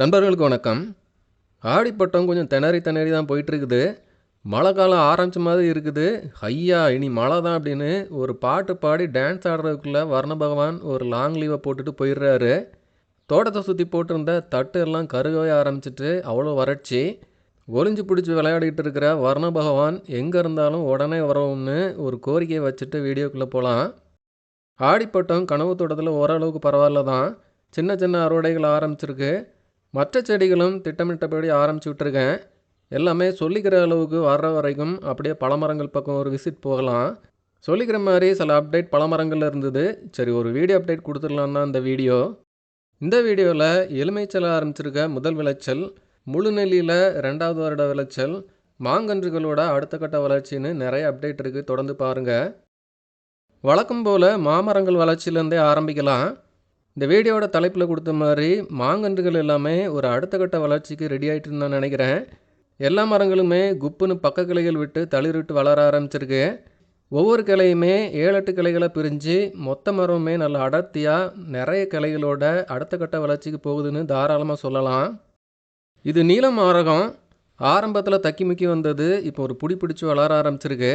நண்பர்களுக்கு வணக்கம். ஆடிப்பட்டம் கொஞ்சம் திணறி திணறி தான் போயிட்டுருக்குது. மழை காலம் ஆரம்பிச்ச மாதிரி இருக்குது. ஐயா இனி மழை தான் அப்படின்னு ஒரு பாட்டு பாடி டான்ஸ் ஆடுறதுக்குள்ளே வர்ண பகவான் ஒரு லாங் லீவை போட்டுட்டு போயிடுறாரு. தோட்டத்தை சுற்றி போட்டிருந்த தட்டு எல்லாம் கருகவே ஆரம்பிச்சிட்டு அவ்வளோ வறட்சி. ஒளிஞ்சு பிடிச்சி விளையாடிட்டு இருக்கிற வர்ண பகவான் எங்கே இருந்தாலும் உடனே வரவும்னு ஒரு கோரிக்கையை வச்சுட்டு வீடியோக்குள்ளே போகலாம் ஆடிப்பட்டம் கனவு தோட்டத்தில் ஓரளவுக்கு பரவாயில்ல தான் சின்ன சின்ன அறுவடைகள் ஆரம்பிச்சிருக்கு. மற்ற செடிகளும் திட்டமிட்டபடி ஆரம்பிச்சு விட்டுருக்கேன். எல்லாமே சொல்லிக்கிற அளவுக்கு வர்ற வரைக்கும் அப்படியே பழமரங்கள் பக்கம் ஒரு விசிட் போகலாம். சொல்லிக்கிற மாதிரி சில அப்டேட் பழமரங்கள் இருந்தது. சரி ஒரு வீடியோ அப்டேட் கொடுத்துடலாம் தான் இந்த வீடியோ இந்த வீடியோவில் எலுமைச்சல ஆரம்பிச்சிருக்க முதல் விளைச்சல் முழுநெல்லியில் ரெண்டாவது வருட விளைச்சல் மாங்கன்றுகளோட அடுத்த கட்ட வளர்ச்சின்னு நிறைய அப்டேட் இருக்குது தொடர்ந்து பாருங்கள் வழக்கம் போல் மாமரங்கள் வளர்ச்சியிலேருந்தே ஆரம்பிக்கலாம். இந்த வீடியோவோட தலைப்பில் கொடுத்த மாதிரி மாங்கன்றுகள் எல்லாமே ஒரு அடுத்த கட்ட வளர்ச்சிக்கு ரெடி ஆகிட்டு நான் நினைக்கிறேன். எல்லா மரங்களுமே குப்புன்னு பக்க கிளைகள் விட்டு தளிர்விட்டு வளர ஆரம்பிச்சிருக்கு. ஒவ்வொரு கிளையுமே ஏழு எட்டு கிளைகளை பிரிஞ்சு மொத்த மரமுமே நல்ல அடர்த்தியாக நிறைய கிளைகளோட அடுத்த கட்ட வளர்ச்சிக்கு போகுதுன்னு தாராளமாக சொல்லலாம். இது நீலம் மாரகம். ஆரம்பத்தில் தக்கி முக்கி வந்தது இப்போ ஒரு புடி பிடிச்சி வளர ஆரம்பிச்சிருக்கு.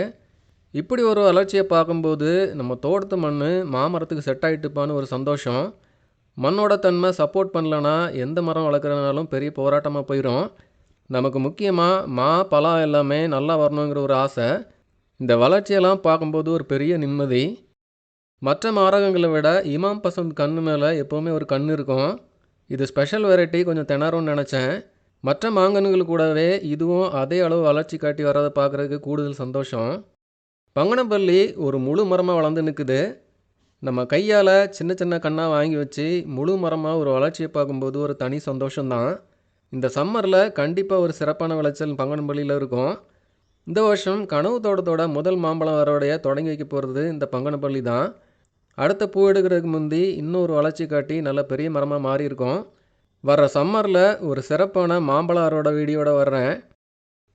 இப்படி ஒரு வளர்ச்சியை பார்க்கும்போது நம்ம தோட்டத்து மண் மாமரத்துக்கு செட் ஆகிட்டுப்பான்னு ஒரு சந்தோஷம். மண்ணோட தன்மை சப்போர்ட் பண்ணலன்னா எந்த மரம் வளர்க்குறதுனாலும் பெரிய போராட்டமாக போயிடும் நமக்கு முக்கியமாக மா பலா எல்லாமே நல்லா வரணுங்கிற ஒரு ஆசை. இந்த வளர்ச்சியெல்லாம் பார்க்கும்போது ஒரு பெரிய நிம்மதி. மற்ற மாரகங்களை விட இமாம் பசந்த் கண்ணு மேலே எப்போவுமே ஒரு கண் இருக்கும். இது ஸ்பெஷல் வெரைட்டி கொஞ்சம் திணறும்னு நினச்சேன். மற்ற மாங்கன்கள் கூடவே இதுவும் அதே அளவு வளர்ச்சி காட்டி வர்றதை பார்க்குறதுக்கு கூடுதல் சந்தோஷம். பங்கனப்பள்ளி ஒரு முழு மரமாக வளர்ந்து நிற்குது நம்ம கையால் சின்ன சின்ன கண்ணாக வாங்கி வச்சு முழு மரமாக ஒரு வளர்ச்சியை பார்க்கும்போது ஒரு தனி சந்தோஷம்தான். இந்த சம்மரில் கண்டிப்பாக ஒரு சிறப்பான விளைச்சல் பங்கனப்பள்ளியில் இருக்கும். இந்த வருஷம் கனவு தோட்டத்தோட முதல் மாம்பழம் அறுவடையை தொடங்கி வைக்க போகிறது இந்த பங்கனப்பள்ளி தான் அடுத்த பூ எடுக்கிறதுக்கு முந்தி இன்னொரு வளர்ச்சி காட்டி நல்ல பெரிய மரமாக மாறி இருக்கும் வர்ற சம்மரில் ஒரு சிறப்பான மாம்பழம் அறுவடை வீடியோட வர்றேன்.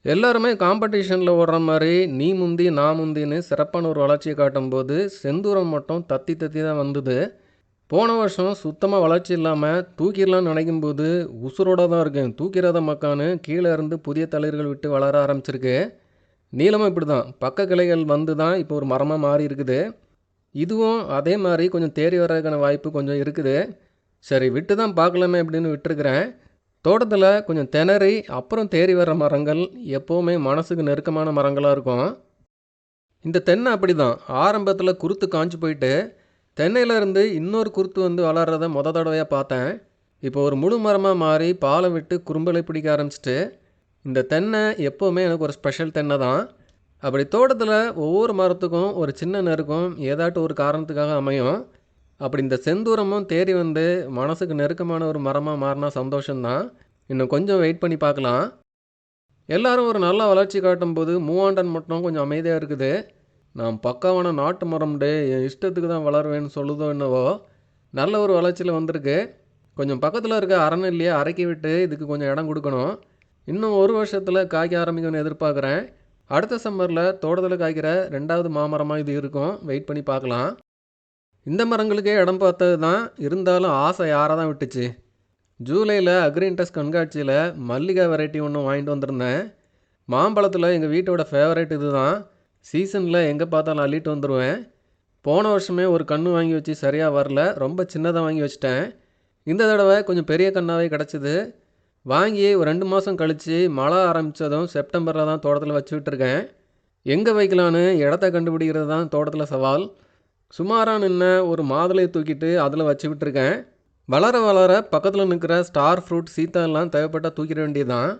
எல்லாருமே காம்படிஷனில் ஓடுற மாதிரி நீ முந்தி நான் முந்தின்னு சிறப்பான ஒரு வளர்ச்சியை காட்டும்போது செந்தூரம் மட்டும் தத்தி தத்தி தான் வந்தது. போன வருஷம் சுத்தமாக வளர்ச்சி இல்லாமல் தூக்கிடலாம்னு நினைக்கும் போது உசுரோட தான் இருக்கேன். தூக்கிறத மக்கான்னு கீழே இருந்து புதிய தலைவர்கள் விட்டு வளர ஆரம்பிச்சிருக்கு. நீளமும் இப்படி தான் பக்க கிளைகள் வந்து தான் இப்போ ஒரு மரமாக மாறி இருக்குது. இதுவும் அதே மாதிரி கொஞ்சம் தேறி வர்றதுக்கான வாய்ப்பு கொஞ்சம் இருக்குது. சரி விட்டு தான் பார்க்கலாமே அப்படின்னு விட்டுருக்குறேன். தோட்டத்தில் கொஞ்சம் திணறி அப்புறம் தேறி வர்ற மரங்கள் எப்போவுமே மனசுக்கு நெருக்கமான மரங்களாக இருக்கும். இந்த தென்னை அப்படி தான் ஆரம்பத்தில் குருத்து காஞ்சி போயிட்டு தென்னையிலேருந்து இன்னொரு குருத்து வந்து வளர்கிறத மொத தடவையாக பார்த்தேன். இப்போ ஒரு முழு மரமாக மாறி பாலை விட்டு குறும்பலை பிடிக்க ஆரம்பிச்சிட்டு இந்த தென்னை எப்போவுமே எனக்கு ஒரு ஸ்பெஷல் தென்னை தான். அப்படி தோட்டத்தில் ஒவ்வொரு மரத்துக்கும் ஒரு சின்ன நெருக்கம் ஏதாட்டும் ஒரு காரணத்துக்காக அமையும். அப்படி இந்த செந்தூரமும் தேறி வந்து மனசுக்கு நெருக்கமான ஒரு மரமாக மாறினா சந்தோஷம்தான். இன்னும் கொஞ்சம் வெயிட் பண்ணி பார்க்கலாம். எல்லாரும் ஒரு நல்ல வளர்ச்சி காட்டும் போது மூவாண்டன் மட்டும் கொஞ்சம் அமைதியாக இருக்குது. நான் பக்காவான நாட்டு மரம் டே என் இஷ்டத்துக்கு தான் வளருவேன்னு சொல்லுதோ என்னவோ. நல்ல ஒரு வளர்ச்சியில் வந்திருக்கு. கொஞ்சம் பக்கத்தில் இருக்க அறநெல்லியை அரைக்கி விட்டு இதுக்கு கொஞ்சம் இடம் கொடுக்கணும். இன்னும் ஒரு வருஷத்தில் காய்க்க ஆரம்பிக்கும்னு எதிர்பார்க்குறேன். அடுத்த சம்மரில் தோட்டத்தில் காய்க்கிற ரெண்டாவது மாமரமாக இது இருக்கும். வெயிட் பண்ணி பார்க்கலாம். இந்த மரங்களுக்கே இடம் பார்த்தது தான் இருந்தாலும் ஆசை யாரை தான் விட்டுச்சு. ஜூலையில் அக்ரின்டஸ் கண்காட்சியில் மல்லிகை வெரைட்டி ஒன்று வாங்கிட்டு வந்திருந்தேன். மாம்பழத்தில் எங்கள் வீட்டோட ஃபேவரேட் இது தான் சீசனில் எங்கே பார்த்தாலும் அள்ளிட்டு வந்துடுவேன் போன வருஷமே ஒரு கன்று வாங்கி வச்சு சரியாக வரல ரொம்ப சின்னதாக வாங்கி வச்சிட்டேன். இந்த தடவை கொஞ்சம் பெரிய கண்ணாவே கிடச்சிது. வாங்கி ஒரு ரெண்டு மாதம் கழித்து மழை ஆரம்பித்ததும் செப்டம்பரில் தான் தோட்டத்தில் வச்சு இருக்கேன். எங்கே வைக்கலான்னு இடத்த கண்டுபிடிக்கிறது தான் தோட்டத்தில் சவால். சுமாராக நின்ன ஒரு மாதுளையை தூக்கிட்டு அதில் வச்சு விட்டுருக்கேன். வளர வளர பக்கத்தில் நிற்கிற ஸ்டார் ஃப்ரூட் சீத்தா எல்லாம் தேவைப்பட்டால் தூக்கிட வேண்டியதுதான்.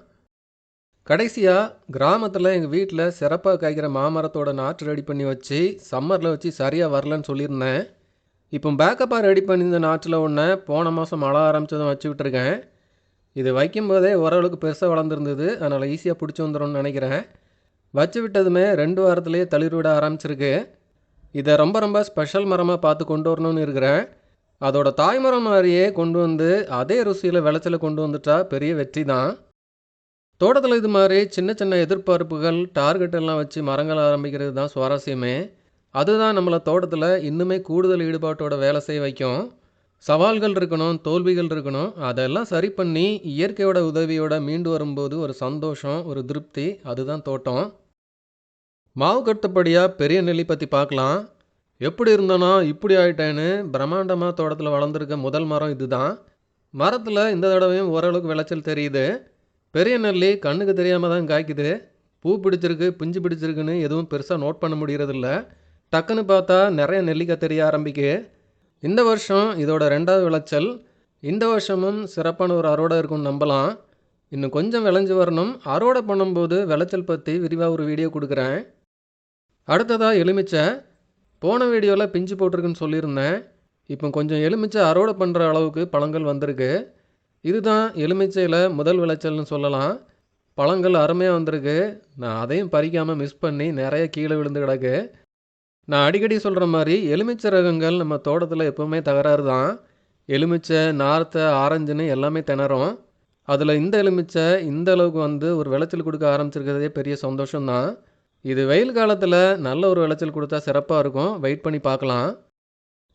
கடைசியாக கிராமத்தில் எங்கள் வீட்டில் சிறப்பாக காய்க்கிற மாமரத்தோட நாற்று ரெடி பண்ணி வச்சு சம்மரில் வச்சு சரியாக வரலன்னு சொல்லியிருந்தேன். இப்போ பேக்கப்பாக ரெடி பண்ணியிருந்த நாற்றில் ஒன்று போன மாதம் மழை ஆரம்பித்ததும் வச்சு விட்டுருக்கேன். இது வைக்கும்போதே ஓரளவுக்கு பெருசாக வளர்ந்துருந்தது. அதனால் ஈஸியாக பிடிச்சி வந்துடும்னு நினைக்கிறேன். வச்சு விட்டதுமே ரெண்டு வாரத்துலேயே தளிர் விட ஆரம்பிச்சிருக்கு. இதை ரொம்ப ரொம்ப ஸ்பெஷல் மரமாக பார்த்து கொண்டு வரணும்னு இருக்கிறேன். அதோட தாய்மரம் மாதிரியே கொண்டு வந்து அதே ருசியில் விளைச்சலை கொண்டு வந்துட்டா பெரிய வெற்றி தான். தோட்டத்தில் இது மாதிரி சின்ன சின்ன எதிர்பார்ப்புகள் டார்கெட் எல்லாம் வச்சு மரங்கள் ஆரம்பிக்கிறது தான் சுவாரஸ்யமே. அதுதான் நம்மளை தோட்டத்தில் இன்னுமே கூடுதல் ஈடுபாட்டோட வேலை செய்ய வைக்கும். சவால்கள் இருக்கணும் தோல்விகள் இருக்கணும் அதெல்லாம் சரி பண்ணி இயற்கையோட உதவியோட மீண்டு வரும்போது ஒரு சந்தோஷம் ஒரு திருப்தி அதுதான் தோட்டம். மாவு கட்டுப்படியாக பெரிய நெல்லி பற்றி பார்க்கலாம். எப்படி இருந்தனோ இப்படி ஆயிட்டேன்னு பிரம்மாண்டமாக தோட்டத்தில் வளர்ந்துருக்க முதல் மரம் இதுதான். மரத்தில் இந்த தடவையும் ஓரளவுக்கு விளைச்சல் தெரியுது. பெரிய நெல்லி கண்ணுக்கு தெரியாமல் தான் காய்க்குது. பூ பிடிச்சிருக்கு பிஞ்சு பிடிச்சிருக்குன்னு எதுவும் பெருசாக நோட் பண்ண முடியறதில்ல. டக்குன்னு பார்த்தா நிறைய நெல்லிக்காய் தெரிய ஆரம்பிக்கு. இந்த வருஷம் இதோட ரெண்டாவது விளைச்சல். இந்த வருஷமும் சிறப்பான ஒரு அறுவடை இருக்கும்னு நம்பலாம். இன்னும் கொஞ்சம் விளைஞ்சு வரணும். அறுவடை பண்ணும்போது விளைச்சல் பற்றி விரிவாக ஒரு வீடியோ கொடுக்குறேன். அடுத்ததாக எலுமிச்சை போன வீடியோவில் பிஞ்சு போட்டிருக்குன்னு சொல்லியிருந்தேன். இப்போ கொஞ்சம் எலுமிச்சை அறுவடை பண்ணுற அளவுக்கு பழங்கள் வந்திருக்கு. இதுதான் எலுமிச்சையில் முதல் விளைச்சல்னு சொல்லலாம். பழங்கள் அருமையாக வந்திருக்கு. நான் அதையும் பறிக்காமல் மிஸ் பண்ணி நிறைய கீழே விழுந்து கிடக்கு. நான் அடிக்கடி சொல்கிற மாதிரி எலுமிச்சை ரகங்கள் நம்ம தோட்டத்தில் எப்போவுமே தகராறு தான். எலுமிச்சை நார்த்தை ஆரஞ்சுன்னு எல்லாமே திணறும். அதில் இந்த எலுமிச்சை இந்த அளவுக்கு வந்து ஒரு விளைச்சல் கொடுக்க ஆரம்பிச்சிருக்கிறதே பெரிய சந்தோஷம்தான். இது வெயில் காலத்தில் நல்ல ஒரு விளைச்சல் கொடுத்தா சிறப்பாக இருக்கும். வெயிட் பண்ணி பார்க்கலாம்.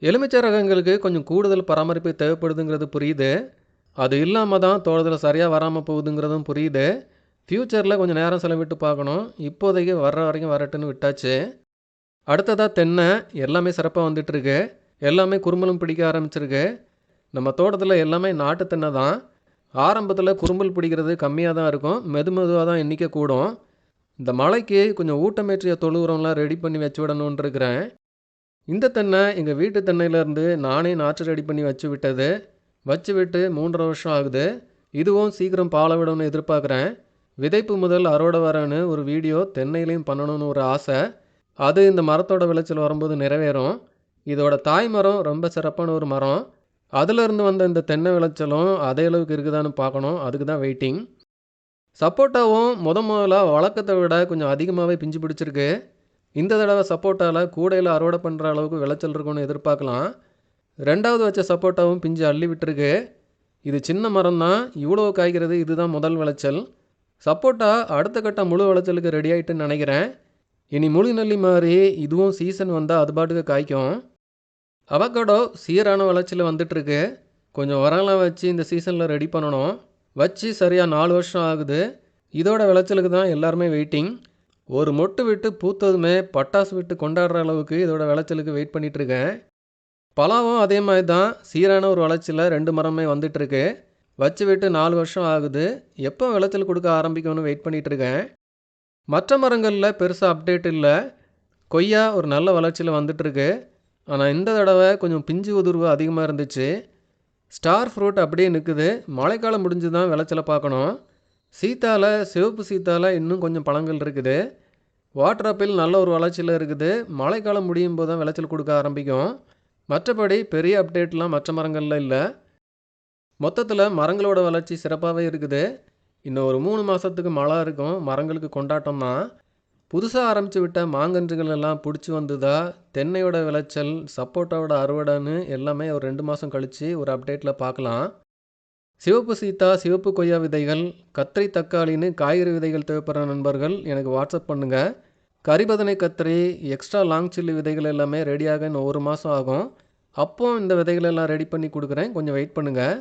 எலுமிச்சை ரகங்களுக்கு கொஞ்சம் கூடுதல் பராமரிப்பு தேவைப்படுதுங்கிறது புரியுது. அது இல்லாமல் தான் தோட்டத்தில் சரியாக வராமல் போகுதுங்கிறதும் புரியுது. ஃப்யூச்சரில் கொஞ்சம் நேரம் செலவிட்டு பார்க்கணும். இப்போதைக்கு வர்ற வரைக்கும் வரட்டுன்னு விட்டாச்சு. அடுத்ததாக தென்னை. எல்லாமே சிறப்பாக வந்துட்டுருக்கு. எல்லாமே குறும்பலும் பிடிக்க ஆரம்பிச்சிருக்கு. நம்ம தோட்டத்தில் எல்லாமே நாட்டு தென்னை தான். ஆரம்பத்தில் குறும்பல் பிடிக்கிறது கம்மியாக தான் இருக்கும். மெது மெதுவாக தான் எண்ணிக்கை கூடும். இந்த மழைக்கு கொஞ்சம் ஊட்டமேற்றிய தொழு உரம்லாம் ரெடி பண்ணி வச்சு விடணுன்னு இருக்கிறேன் இந்த தென்னை எங்கள் வீட்டு தென்னையிலேருந்து நானே நாற்று ரெடி பண்ணி வச்சு விட்டது. வச்சு விட்டு மூன்றரை வருஷம் ஆகுது. இதுவும் சீக்கிரம் பாலை விடணும்னு எதிர்பார்க்குறேன். விதைப்பு முதல் அறுவடை வரேன்னு ஒரு வீடியோ தென்னையிலையும் பண்ணணும்னு ஒரு ஆசை. அது இந்த மரத்தோட விளைச்சல் வரும்போது நிறைவேறும். இதோட தாய் மரம் ரொம்ப சிறப்பான ஒரு மரம். அதிலிருந்து வந்த இந்த தென்னை விளைச்சலும் அதே அளவுக்கு இருக்குதான்னு பார்க்கணும். அதுக்கு தான் வெயிட்டிங் சப்போட்டாவும் முத முதல்ல வழக்கத்தை விட கொஞ்சம் அதிகமாகவே பிஞ்சு பிடிச்சிருக்கு. இந்த தடவை சப்போட்டாவில் கூடையில் அறுவடை பண்ணுற அளவுக்கு விளைச்சல் இருக்கும்னு எதிர்பார்க்கலாம். ரெண்டாவது வச்ச சப்போட்டாவும் பிஞ்சு அள்ளி விட்டுருக்கு. இது சின்ன மரம் தான் இவ்வளோ காய்க்கிறது இதுதான் முதல் விளைச்சல். சப்போட்டா அடுத்த கட்ட முழு விளைச்சலுக்கு ரெடி ஆகிட்டுன்னு நினைக்கிறேன். இனி முழு நெல்லி மாதிரி இதுவும் சீசன் வந்தால் அது பாட்டுக்கு காய்க்கும். அவக்காடோ சீரான விளைச்சல் வந்துட்டுருக்கு கொஞ்சம் உரம்லாம் வச்சு இந்த சீசனில் ரெடி பண்ணணும். வச்சு சரியாக நாலு வருஷம் ஆகுது. இதோட விளைச்சலுக்கு தான் எல்லாருமே வெயிட்டிங் ஒரு மொட்டு விட்டு பூத்ததுமே பட்டாசு விட்டு கொண்டாடுற அளவுக்கு இதோட விளைச்சலுக்கு வெயிட் பண்ணிகிட்ருக்கேன் பலாவும் அதே மாதிரி தான் சீரான ஒரு விளைச்சலில் ரெண்டு மரமே வந்துட்டுருக்கு வச்சு விட்டு நாலு வருஷம் ஆகுது. எப்போ விளைச்சல் கொடுக்க ஆரம்பிக்கும்னு வெயிட் பண்ணிகிட்ருக்கேன் மற்ற மரங்களில் பெருசாக அப்டேட் இல்லை. கொய்யா ஒரு நல்ல வளர்ச்சியில் வந்துட்டுருக்கு ஆனால் இந்த தடவை கொஞ்சம் பிஞ்சு உதிர்வு அதிகமாக இருந்துச்சு. ஸ்டார் ஃப்ரூட் அப்படியே நிற்குது மழைக்காலம் முடிஞ்சு தான் விளைச்சலை பார்க்கணும். சீத்தால சிவப்பு சீத்தால இன்னும் கொஞ்சம் பழங்கள் இருக்குது. வாட்டர் ஆப்பிள் நல்ல ஒரு வளர்ச்சியில் இருக்குது. மழைக்காலம் முடியும் போது தான் விளைச்சல் கொடுக்க ஆரம்பிக்கும். மற்றபடி பெரிய அப்டேட்லாம் மற்ற மரங்களில் இல்லை. மொத்தத்தில் மரங்களோட வளர்ச்சி சிறப்பாகவே இருக்குது. இன்னும் ஒரு மூணு மாதத்துக்கு மழை இருக்கும். மரங்களுக்கு கொண்டாட்டம் தான் புதுசாக ஆரம்பித்து விட்ட மாங்கன்றுகள் எல்லாம் பிடிச்சி வந்ததா? தென்னையோட விளைச்சல் சப்போட்டாவோட அறுவடைன்னு எல்லாமே ஒரு ரெண்டு மாதம் கழித்து ஒரு அப்டேட்டில் பார்க்கலாம் சிவப்பு சீத்தா சிவப்பு கொய்யா விதைகள் கத்திரி தக்காளின்னு காய்கறி விதைகள் தேவைப்படுற நண்பர்கள் எனக்கு வாட்ஸ்அப் பண்ணுங்கள் கரிபதனை கத்திரி எக்ஸ்ட்ரா லாங் சில்லி விதைகள் எல்லாமே ரெடியாக இன்னும் ஒரு மாதம் ஆகும். அப்போ இந்த விதைகள் எல்லாம் ரெடி பண்ணி கொடுக்குறேன். கொஞ்சம் வெயிட் பண்ணுங்கள்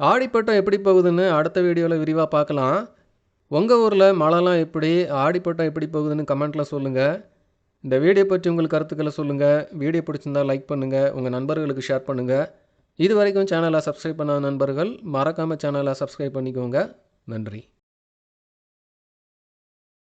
ஆடிப்பட்டம் எப்படி போகுதுன்னு அடுத்த வீடியோவில் விரிவாக பார்க்கலாம் உங்கள் ஊரில் மழைலாம் எப்படி ஆடிப்பட்டம் எப்படி போகுதுன்னு கமெண்ட்டில் சொல்லுங்கள் இந்த வீடியோ பற்றி உங்கள் கருத்துக்களை சொல்லுங்கள் வீடியோ பிடிச்சிருந்தா லைக் பண்ணுங்கள் உங்கள் நண்பர்களுக்கு ஷேர் பண்ணுங்கள் இது வரைக்கும் சேனலை சப்ஸ்கிரைப் பண்ணாத நண்பர்கள் மறக்காமல் சேனலை சப்ஸ்கிரைப் பண்ணிக்கோங்க. நன்றி.